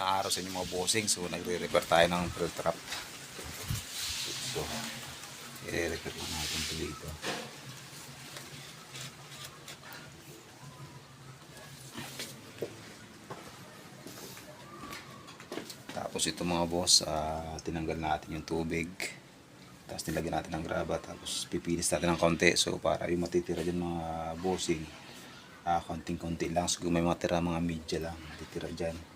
araw sa inyong mga bossing. So, nagre-repair tayo ng fuel trap. So, i-repair natin ito dito. Tapos ito mga boss, ah, tinanggal natin yung tubig. Tapos nilagyan natin ng graba. Tapos pipilis natin ng konti. So para yung matitira dyan mga bossing, ah, konting-konti lang. So may matira mga media lang, matitira dyan.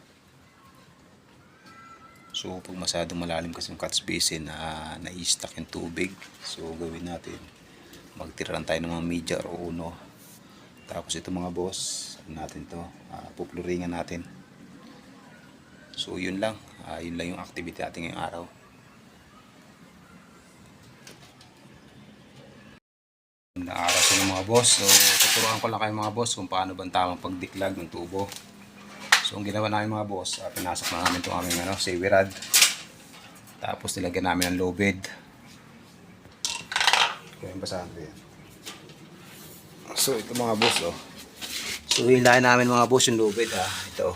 So pag masyadong malalim kasi yung catch basin na na-stuck yung tubig. So gawin natin, magtira lang tayo ng mga media o uno. Tapos ito mga boss, ano natin to, uh, pupluringan natin. So yun lang, Ah, yun lang yung activity natin ngayong araw. Na araw sa mga boss. So tuturuan ko lang kayo mga boss kung paano ba ang tamang pagdiklag ng tubo. So ang ginawa namin mga boss, ah, pinasok na namin itong aming ano, safety rod. Tapos nilagyan namin ng low bed. Kaya yung basahan ko yan. So ito mga boss oh. So hilahin namin mga boss yung low bed ha. Ito.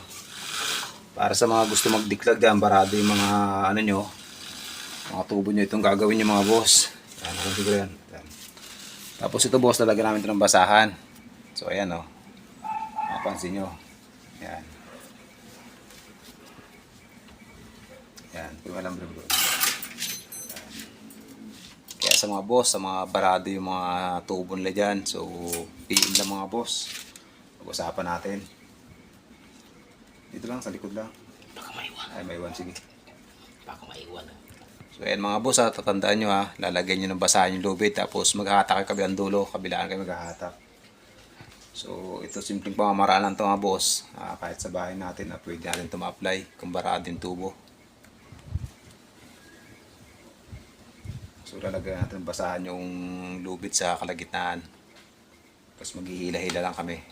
Para sa mga gusto magdiklag dyan, barado yung mga ano nyo, mga tubo nyo itong gagawin nyo mga boss. Yan, siguro yan. Yan. Tapos ito boss, lalagyan namin ito ng basahan. So ayan. Oh. Mapansin nyo. Yan. Yan. Kung alam bro. Kaya sa mga boss, sa mga barado yung mga tubo nila dyan. So, piin lang mga boss. Pag-usapan natin. Dito lang, sa likod lang. Baka maiwan. Ay, may iwan. Sige. Baka maiwan. So, ayan mga boss, ha, tatandaan nyo ha. Lalagyan nyo ng basahan yung lubid. Tapos, maghahatak kayo kabilang dulo. Kabilaan kayo maghahatak. So, ito simpleng pamamaraan lang ito mga boss. Ah, kahit sa bahay natin, na pwede natin ito ma-apply kung barado yung tubo. So, lalagyan natin basahan yung lubid sa kalagitnaan. Tapos, maghihila-hila lang kami.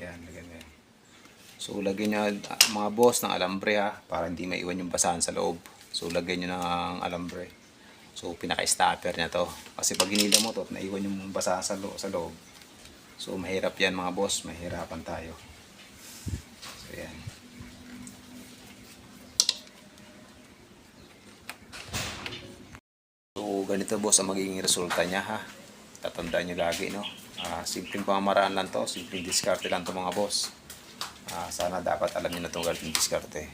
Yan, lagyan yan. So, lagyan nyo ah, mga boss ng alambre ha, para hindi maiwan yung basahan sa loob. So, lagyan nyo ng alambre. So, pinaka-stopper niya to. Kasi pag hinila mo to, naiwan yung basahan sa, lo- sa loob. So, mahirap yan mga boss. Mahirapan tayo. So, yan. So, ganito boss ang magiging resulta niya ha. Tatandaan nyo lagi no. Ah, simpleng pamamaraan lang to. Simpleng diskarte lang to mga boss. Ah, sana dapat alam niyo na itong ganitong diskarte.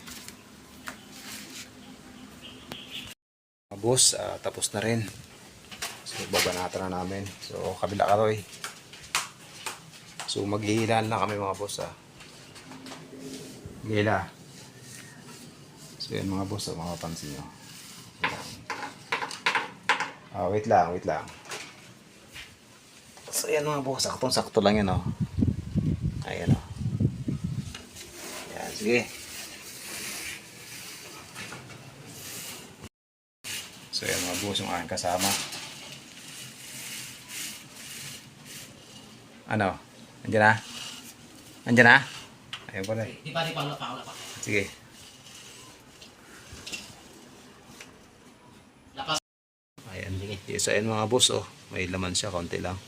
Mga boss, ah, tapos na rin. So, babanatan na namin. So, kabila ka Roy. So, maghihilaan lang kami mga boss ah. Hila. So, yan mga boss, ah, makapansin nyo. Ah, wait lang, wait lang. So, yan mga boss, saktong-sakto lang yan oh. Ayan oh. Yan, sige. So, yan mga boss, yung aking kasama. Ano? Andiyan na? Andiyan na? Ayun pala. Di pa, di pa, wala pa, wala pa. Sige. Lapas. Ayan. Yes, ayan mga boss, oh. May laman siya, konti lang.